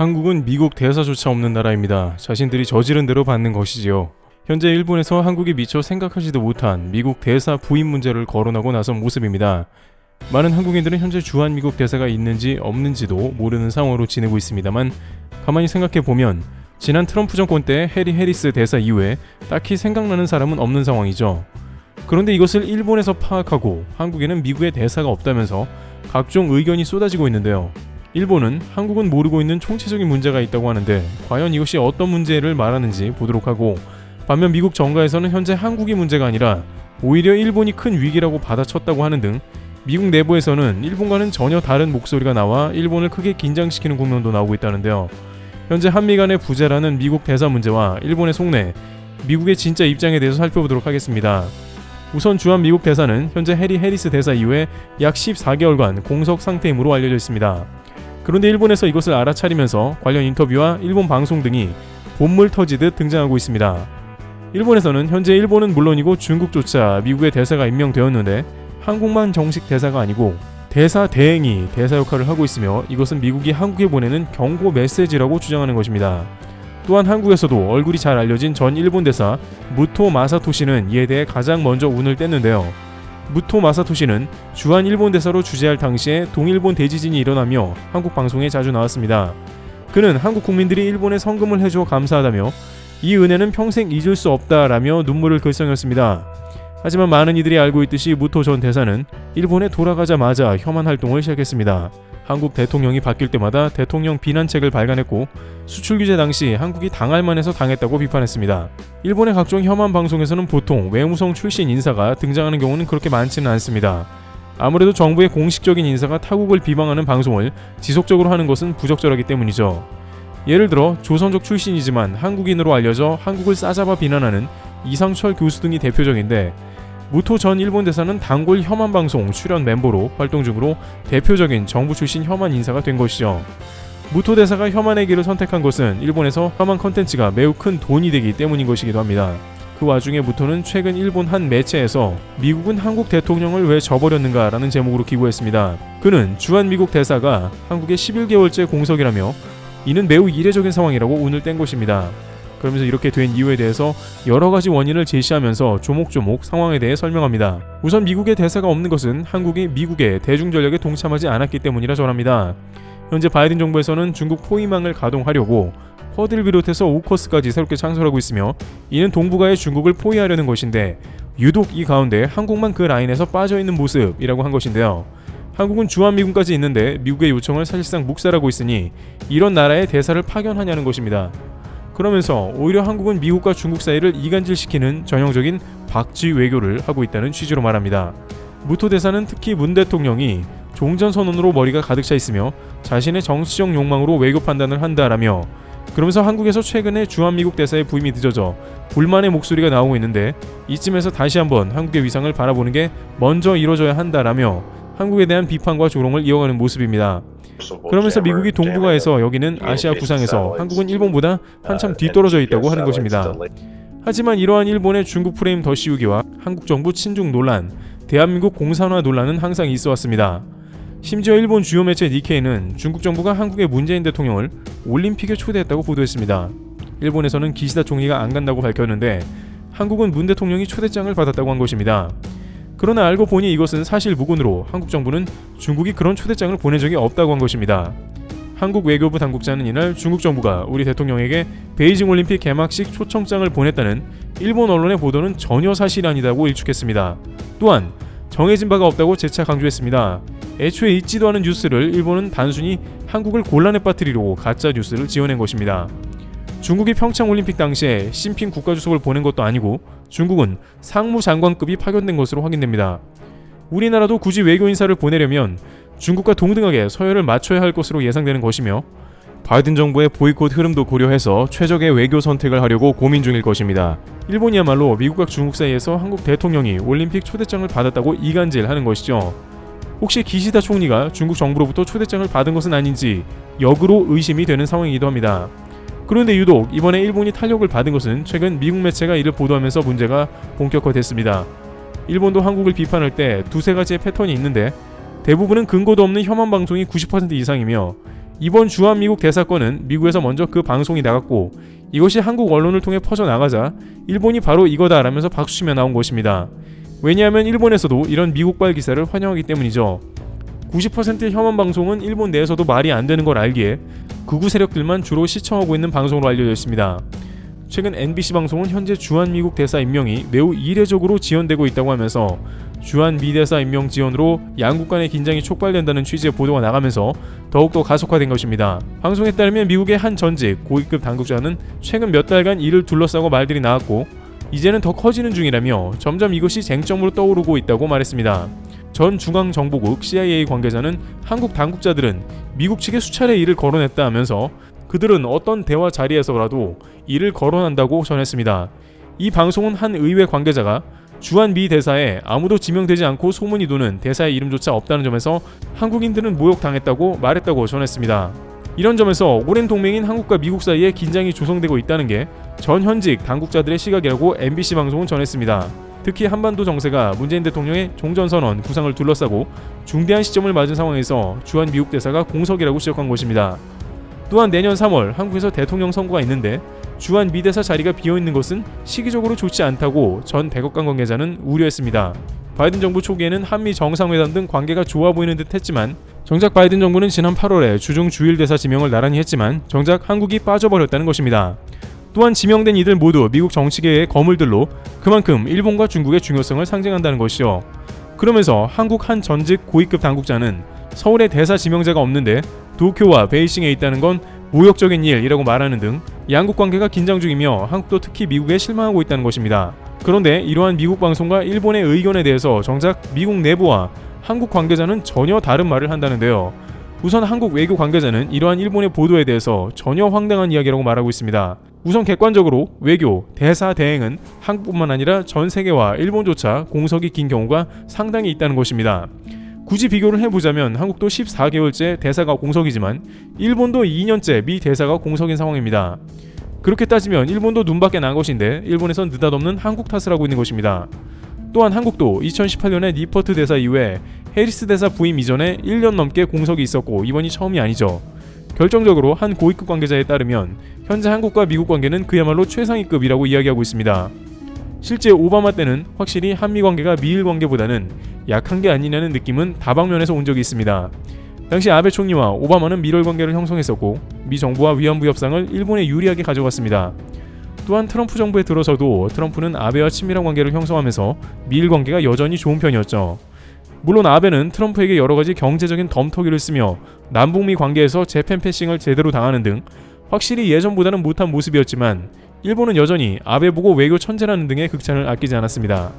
한국은 미국 대사조차 없는 나라입니다. 자신들이 저지른 대로 받는 것이지요. 현재 일본에서 한국이 미처 생각하지도 못한 미국 대사 부임 문제를 거론하고 나선 모습입니다. 많은 한국인들은 현재 주한 미국 대사가 있는지 없는지도 모르는 상황으로 지내고 있습니다만 가만히 생각해 보면 지난 트럼프 정권 때 해리 해리스 대사 이후에 딱히 생각나는 사람은 없는 상황이죠. 그런데 이것을 일본에서 파악하고 한국에는 미국의 대사가 없다면서 각종 의견이 쏟아지고 있는데요. 일본은 한국은 모르고 있는 총체적인 문제가 있다고 하는데 과연 이것이 어떤 문제를 말하는지 보도록 하고 반면 미국 정가에서는 현재 한국이 문제가 아니라 오히려 일본이 큰 위기라고 받아쳤다고 하는 등 미국 내부에서는 일본과는 전혀 다른 목소리가 나와 일본을 크게 긴장시키는 국면도 나오고 있다는데요. 현재 한미 간의 부재라는 미국 대사 문제와 일본의 속내, 미국의 진짜 입장에 대해서 살펴보도록 하겠습니다. 우선 주한 미국 대사는 현재 해리 해리스 대사 이후에 약 14개월간 공석 상태임으로 알려져 있습니다. 그런데 일본에서 이것을 알아차리면서 관련 인터뷰와 일본 방송 등이 본물 터지듯 등장하고 있습니다. 일본에서는 현재 일본은 물론이고 중국조차 미국의 대사가 임명되었는데 한국만 정식 대사가 아니고 대사 대행이 대사 역할을 하고 있으며 이것은 미국이 한국에 보내는 경고 메시지라고 주장하는 것입니다. 또한 한국에서도 얼굴이 잘 알려진 전 일본 대사 무토 마사토시는 이에 대해 가장 먼저 운을 뗐는데요. 무토 마사토시는 주한 일본 대사로 주재할 당시에 동일본 대지진이 일어나며 한국 방송에 자주 나왔습니다. 그는 한국 국민들이 일본에 성금을 해줘 감사하다며 이 은혜는 평생 잊을 수 없다라며 눈물을 글썽였습니다. 하지만 많은 이들이 알고 있듯이 무토 전 대사는 일본에 돌아가자마자 혐한 활동을 시작했습니다. 한국 대통령이 바뀔 때마다 대통령 비난책을 발간했고 수출 규제 당시 한국이 당할 만해서 당했다고 비판했습니다. 일본의 각종 혐한 방송에서는 보통 외무성 출신 인사가 등장하는 경우는 그렇게 많지는 않습니다. 아무래도 정부의 공식적인 인사가 타국을 비방하는 방송을 지속적으로 하는 것은 부적절하기 때문이죠. 예를 들어 조선족 출신이지만 한국인으로 알려져 한국을 싸잡아 비난하는 이상철 교수 등이 대표적인데 무토 전 일본 대사는 단골 혐한 방송 출연 멤버로 활동 중으로 대표적인 정부 출신 혐한 인사가 된 것이죠. 무토 대사가 혐한의 길을 선택한 것은 일본에서 혐한 컨텐츠가 매우 큰 돈이 되기 때문인 것이기도 합니다. 그 와중에 무토는 최근 일본 한 매체에서 미국은 한국 대통령을 왜 저버렸는가 라는 제목으로 기고했습니다. 그는 주한 미국 대사가 한국에 11개월째 공석이라며 이는 매우 이례적인 상황이라고 운을 뗀 것입니다. 그러면서 이렇게 된 이유에 대해서 여러 가지 원인을 제시하면서 조목조목 상황에 대해 설명합니다. 우선 미국의 대사가 없는 것은 한국이 미국의 대중전력에 동참하지 않았기 때문이라 전합니다. 현재 바이든 정부에서는 중국 포위망을 가동하려고 쿼드를 비롯해서 오커스까지 새롭게 창설하고 있으며 이는 동북아의 중국을 포위하려는 것인데 유독 이 가운데 한국만 그 라인에서 빠져 있는 모습이라고 한 것인데요. 한국은 주한미군까지 있는데 미국의 요청을 사실상 묵살하고 있으니 이런 나라의 대사를 파견하냐는 것입니다. 그러면서 오히려 한국은 미국과 중국 사이를 이간질시키는 전형적인 박쥐 외교를 하고 있다는 취지로 말합니다. 무토 대사는 특히 문 대통령이 종전 선언으로 머리가 가득 차 있으며 자신의 정치적 욕망으로 외교 판단을 한다라며 그러면서 한국에서 최근에 주한미국 대사의 부임이 늦어져 불만의 목소리가 나오고 있는데 이쯤에서 다시 한번 한국의 위상을 바라보는 게 먼저 이뤄져야 한다라며 한국에 대한 비판과 조롱을 이어가는 모습입니다. 그러면서 미국이 동북아에서 여기는 아시아 구상에서 한국은 일본보다 한참 뒤떨어져 있다고 하는 것입니다. 하지만 이러한 일본의 중국 프레임 더 씌우기와 한국 정부 친중 논란, 대한민국 공산화 논란은 항상 있어 왔습니다. 심지어 일본 주요 매체 니케이는 중국 정부가 한국의 문재인 대통령을 올림픽에 초대했다고 보도했습니다. 일본에서는 기시다 총리가 안 간다고 밝혔는데 한국은 문 대통령이 초대장을 받았다고 한 것입니다. 그러나 알고 보니 이것은 사실 무근으로 한국 정부는 중국이 그런 초대장을 보낸 적이 없다고 한 것입니다. 한국 외교부 당국자는 이날 중국 정부가 우리 대통령에게 베이징 올림픽 개막식 초청장을 보냈다는 일본 언론의 보도는 전혀 사실이 아니다고 일축했습니다. 또한 정해진 바가 없다고 재차 강조했습니다. 애초에 있지도 않은 뉴스를 일본은 단순히 한국을 곤란에 빠뜨리려고 가짜 뉴스를 지어낸 것입니다. 중국이 평창 올림픽 당시에 심핑 국가주석을 보낸 것도 아니고 중국은 상무장관급이 파견된 것으로 확인됩니다. 우리나라도 굳이 외교 인사를 보내려면 중국과 동등하게 서열을 맞춰야 할 것으로 예상되는 것이며 바이든 정부의 보이콧 흐름도 고려해서 최적의 외교 선택을 하려고 고민 중일 것입니다. 일본이야말로 미국과 중국 사이에서 한국 대통령이 올림픽 초대장을 받았다고 이간질하는 것이죠. 혹시 기시다 총리가 중국 정부로부터 초대장을 받은 것은 아닌지 역으로 의심이 되는 상황이기도 합니다. 그런데 유독 이번에 일본이 탄력을 받은 것은 최근 미국 매체가 이를 보도하면서 문제가 본격화됐습니다. 일본도 한국을 비판할 때 두세 가지의 패턴이 있는데 대부분은 근거도 없는 혐한 방송이 90% 이상이며 이번 주한 미국 대사건은 미국에서 먼저 그 방송이 나갔고 이것이 한국 언론을 통해 퍼져나가자 일본이 바로 이거다 라면서 박수치며 나온 것입니다. 왜냐하면 일본에서도 이런 미국발 기사를 환영하기 때문이죠. 90%의 혐한 방송은 일본 내에서도 말이 안 되는 걸 알기에 극우 세력들만 주로 시청하고 있는 방송으로 알려져 있습니다. 최근 NBC 방송은 현재 주한 미국 대사 임명이 매우 이례적으로 지연되고 있다고 하면서 주한 미 대사 임명 지연으로 양국 간의 긴장이 촉발된다는 취지의 보도가 나가면서 더욱더 가속화된 것입니다. 방송에 따르면 미국의 한 전직 고위급 당국자는 최근 몇 달간 이를 둘러싸고 말들이 나왔고 이제는 더 커지는 중이라며 점점 이것이 쟁점으로 떠오르고 있다고 말했습니다. 전 중앙정보국 CIA 관계자는 한국 당국자들은 미국 측에 수차례 이를 거론했다 하면서 그들은 어떤 대화 자리에서라도 이를 거론한다고 전했습니다. 이 방송은 한 의회 관계자가 주한 미 대사에 아무도 지명되지 않고 소문이 도는 대사의 이름조차 없다는 점에서 한국인들은 모욕당했다고 말했다고 전했습니다. 이런 점에서 오랜 동맹인 한국과 미국 사이에 긴장이 조성되고 있다는 게 전 현직 당국자들의 시각이라고 MBC 방송은 전했습니다. 특히 한반도 정세가 문재인 대통령의 종전선언 구상을 둘러싸고 중대한 시점을 맞은 상황에서 주한 미국 대사가 공석이라고 지적한 것입니다. 또한 내년 3월 한국에서 대통령 선거가 있는데 주한 미 대사 자리가 비어 있는 것은 시기적으로 좋지 않다고 전 백악관 관계자는 우려했습니다. 바이든 정부 초기에는 한미 정상회담 등 관계가 좋아 보이는 듯 했지만 정작 바이든 정부는 지난 8월에 주중 주일 대사 지명을 나란히 했지만 정작 한국이 빠져버렸다는 것입니다. 또한 지명된 이들 모두 미국 정치계의 거물들로 그만큼 일본과 중국의 중요성을 상징한다는 것이요. 그러면서 한국 한 전직 고위급 당국자는 서울에 대사 지명자가 없는데 도쿄와 베이징에 있다는 건 모욕적인 일이라고 말하는 등 양국 관계가 긴장 중이며 한국도 특히 미국에 실망하고 있다는 것입니다. 그런데 이러한 미국 방송과 일본의 의견에 대해서 정작 미국 내부와 한국 관계자는 전혀 다른 말을 한다는데요. 우선 한국 외교 관계자는 이러한 일본의 보도에 대해서 전혀 황당한 이야기라고 말하고 있습니다. 우선 객관적으로 외교, 대사 대행은 한국뿐만 아니라 전 세계와 일본조차 공석이 긴 경우가 상당히 있다는 것입니다. 굳이 비교를 해보자면 한국도 14개월째 대사가 공석이지만 일본도 2년째 미 대사가 공석인 상황입니다. 그렇게 따지면 일본도 눈밖에 난 것인데 일본에선 느닷없는 한국 탓을 하고 있는 것입니다. 또한 한국도 2018년에 니퍼트 대사 이후에 해리스 대사 부임 이전에 1년 넘게 공석이 있었고 이번이 처음이 아니죠. 결정적으로 한 고위급 관계자에 따르면 현재 한국과 미국 관계는 그야말로 최상위급이라고 이야기하고 있습니다. 실제 오바마 때는 확실히 한미 관계가 미일 관계보다는 약한 게 아니냐는 느낌은 다방면에서 온 적이 있습니다. 당시 아베 총리와 오바마는 미일 관계를 형성했었고 미 정부와 위안부 협상을 일본에 유리하게 가져갔습니다. 또한 트럼프 정부에 들어서도 트럼프는 아베와 친밀한 관계를 형성하면서 미일 관계가 여전히 좋은 편이었죠. 물론 아베는 트럼프에게 여러 가지 경제적인 덤터기를 쓰며 남북미 관계에서 재팬 패싱을 제대로 당하는 등 확실히 예전보다는 못한 모습이었지만 일본은 여전히 아베 보고 외교 천재라는 등의 극찬을 아끼지 않았습니다.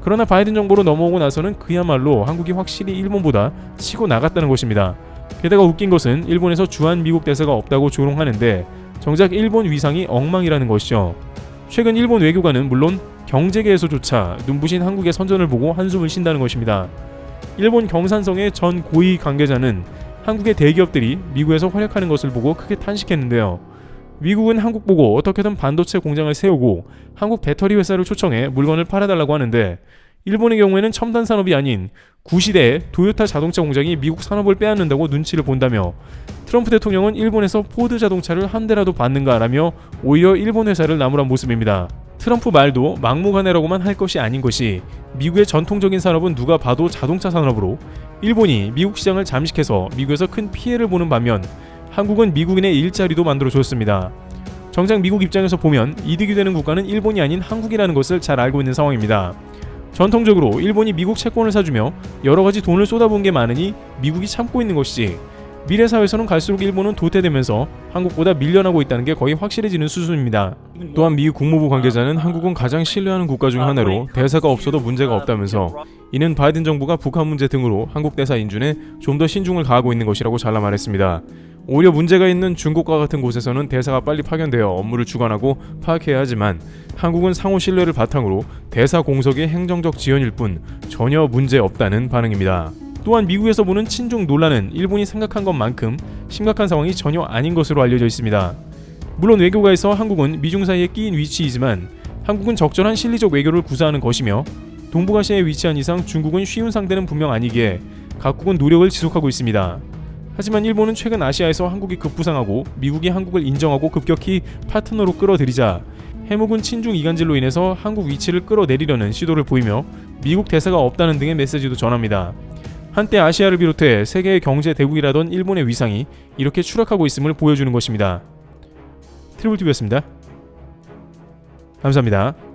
그러나 바이든 정부로 넘어오고 나서는 그야말로 한국이 확실히 일본보다 치고 나갔다는 것입니다. 게다가 웃긴 것은 일본에서 주한 미국 대사가 없다고 조롱하는데 정작 일본 위상이 엉망이라는 것이죠. 최근 일본 외교관은 물론 경제계에서조차 눈부신 한국의 선전을 보고 한숨을 쉰다는 것입니다. 일본 경산성의 전 고위 관계자는 한국의 대기업들이 미국에서 활약하는 것을 보고 크게 탄식했는데요. 미국은 한국 보고 어떻게든 반도체 공장을 세우고 한국 배터리 회사를 초청해 물건을 팔아달라고 하는데 일본의 경우에는 첨단 산업이 아닌 구시대의 도요타 자동차 공장이 미국 산업을 빼앗는다고 눈치를 본다며 트럼프 대통령은 일본에서 포드 자동차를 한 대라도 받는가라며 오히려 일본 회사를 나무란 모습입니다. 트럼프 말도 막무가내라고만 할 것이 아닌 것이 미국의 전통적인 산업은 누가 봐도 자동차 산업으로 일본이 미국 시장을 잠식해서 미국에서 큰 피해를 보는 반면 한국은 미국인의 일자리도 만들어 줬습니다. 정작 미국 입장에서 보면 이득이 되는 국가는 일본이 아닌 한국이라는 것을 잘 알고 있는 상황입니다. 전통적으로 일본이 미국 채권을 사주며 여러 가지 돈을 쏟아부은 게 많으니 미국이 참고 있는 것이지 미래 사회에서는 갈수록 일본은 도태되면서 한국보다 밀려나고 있다는 게 거의 확실해지는 수준입니다. 또한 미 국무부 관계자는 한국은 가장 신뢰하는 국가 중 하나로 대사가 없어도 문제가 없다면서 이는 바이든 정부가 북한 문제 등으로 한국 대사 인준에 좀 더 신중을 가하고 있는 것이라고 잘라 말했습니다. 오히려 문제가 있는 중국과 같은 곳에서는 대사가 빨리 파견되어 업무를 주관하고 파악해야 하지만 한국은 상호 신뢰를 바탕으로 대사 공석의 행정적 지연일 뿐 전혀 문제 없다는 반응입니다. 또한 미국에서 보는 친중 논란은 일본이 생각한 것만큼 심각한 상황이 전혀 아닌 것으로 알려져 있습니다. 물론 외교가에서 한국은 미중 사이에 끼인 위치이지만 한국은 적절한 실리적 외교를 구사하는 것이며 동북아시아에 위치한 이상 중국은 쉬운 상대는 분명 아니기에 각국은 노력을 지속하고 있습니다. 하지만 일본은 최근 아시아에서 한국이 급부상하고 미국이 한국을 인정하고 급격히 파트너로 끌어들이자 해묵은 친중 이간질로 인해서 한국 위치를 끌어내리려는 시도를 보이며 미국 대사가 없다는 등의 메시지도 전합니다. 한때 아시아를 비롯해 세계의 경제 대국이라던 일본의 위상이 이렇게 추락하고 있음을 보여주는 것입니다. 트리블TV였습니다. 감사합니다.